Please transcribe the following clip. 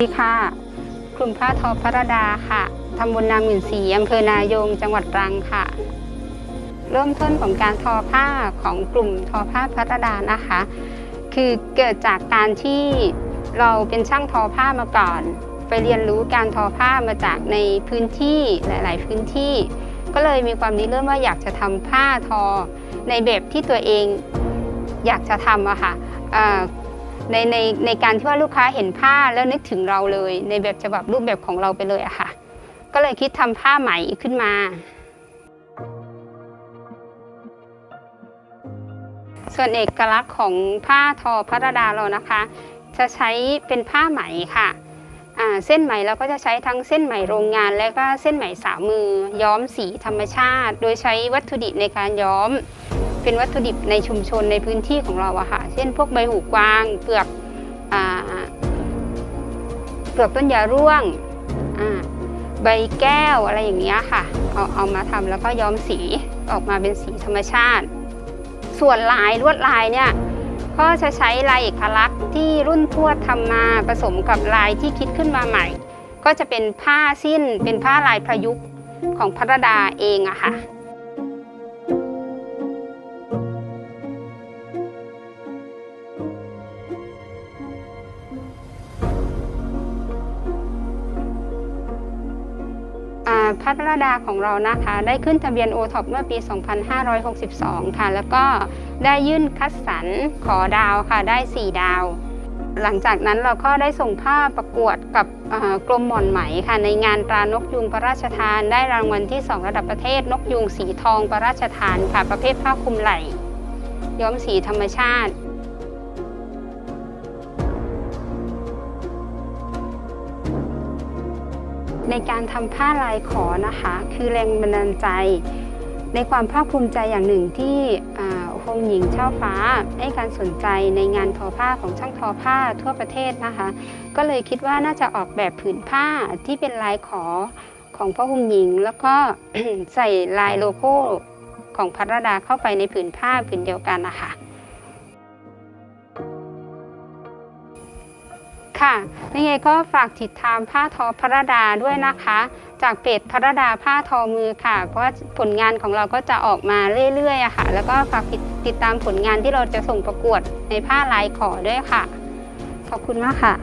ดีค่ะ กลุ่มผ้าทอพระดาค่ะตำบลนาหมื่นสีอำเภอนายง จังหวัดตรังค่ะ เริ่มต้นของการทอผ้าของกลุ่มทอผ้าพระดานะคะ คือเกิดจากการที่เราเป็นช่างทอผ้ามาก่อน ไปเรียนรู้การทอผ้ามาจากในพื้นที่หลาย ๆ พื้นที่ ก็เลยมีความริเริ่มว่าอยากจะทำผ้าทอในแบบที่ตัวเองอยากจะทำอะค่ะอ่า ในในในการที่ว่าลูกค้าเห็นผ้าแล้วนึกถึงเราเลย ในแบบฉบับรูปแบบของเราไปเลยอะค่ะ ก็เลยคิดทำผ้าไหมขึ้นมา ส่วนเอกลักษณ์ของผ้าทอพระดาเรานะคะ จะใช้เป็นผ้าไหมค่ะเส้นไหมเราก็จะใช้ทั้งเส้นไหมโรงงาน และก็เส้นไหมสาวมือ ย้อมสีธรรมชาติ โดยใช้วัตถุดิบในการย้อม เป็นวัตถุดิบในชุมชนในพื้นที่ของเราอะค่ะ เช่น พวกใบหูกวางเปลือกอเปลือกต้นยาร่วงใบแก้วอะไรอย่างเงี้ยค่ะ เอาเอามาทำแล้วก็ย้อมสีออกมาเป็นสีธรรมชาติ ส่วนลายลวดลายเนี่ยก็จะใช้ลายเอกลักษณ์ที่รุ่นทวดทำมาผสมกับลายที่คิดขึ้นมาใหม่ ก็จะเป็นผ้าสิ้นเป็นผ้าลายประยุกต์ของพระดาเองอะค่ะ พัทรดาของเรานะคะ ได้ขึ้นทะเบียนโอท็อปเมื่อปี 2562 ค่ะ แล้วก็ได้ยื่นคัดสรรขอดาวค่ะ ได้ 4 ดาว หลังจากนั้นเราก็ได้ส่งภาพประกวดกับกรมหม่อนไหมค่ะ ในงานตรานกยูงพระราชทาน ได้รางวัลที่ 2 ระดับประเทศนกยูงสีทองพระราชทานค่ะ ประเภทผ้าคลุมไหล่ ย้อมสีธรรมชาติ ในการทำผ้าลายขอนะคะ คือแรงบันดาลใจ ในความภาคภูมิใจอย่างหนึ่งที่อ่าองหญิงเช่าฟ้าให้การสนใจในงานทอผ้าของช่างทอผ้าทั่วประเทศนะคะ ก็เลยคิดว่าน่าจะออกแบบผืนผ้าที่เป็นลายขอของพระองค์หญิง แล้วก็ใส่ลายโลโก้ของพัรดาเข้าไปในผืนผ้าผืนเดียวกันนะคะ ค่ะยังไงก็ฝากติดตามผ้าทอพระดาด้วยนะคะ จากเพจพระดาผ้าทอมือค่ะ เพราะว่าผลงานของเราก็จะออกมาเรื่อยๆค่ะ แล้วก็ฝากติดตามผลงานที่เราจะส่งประกวดในผ้าลายขอด้วยค่ะ ขอบคุณมากค่ะ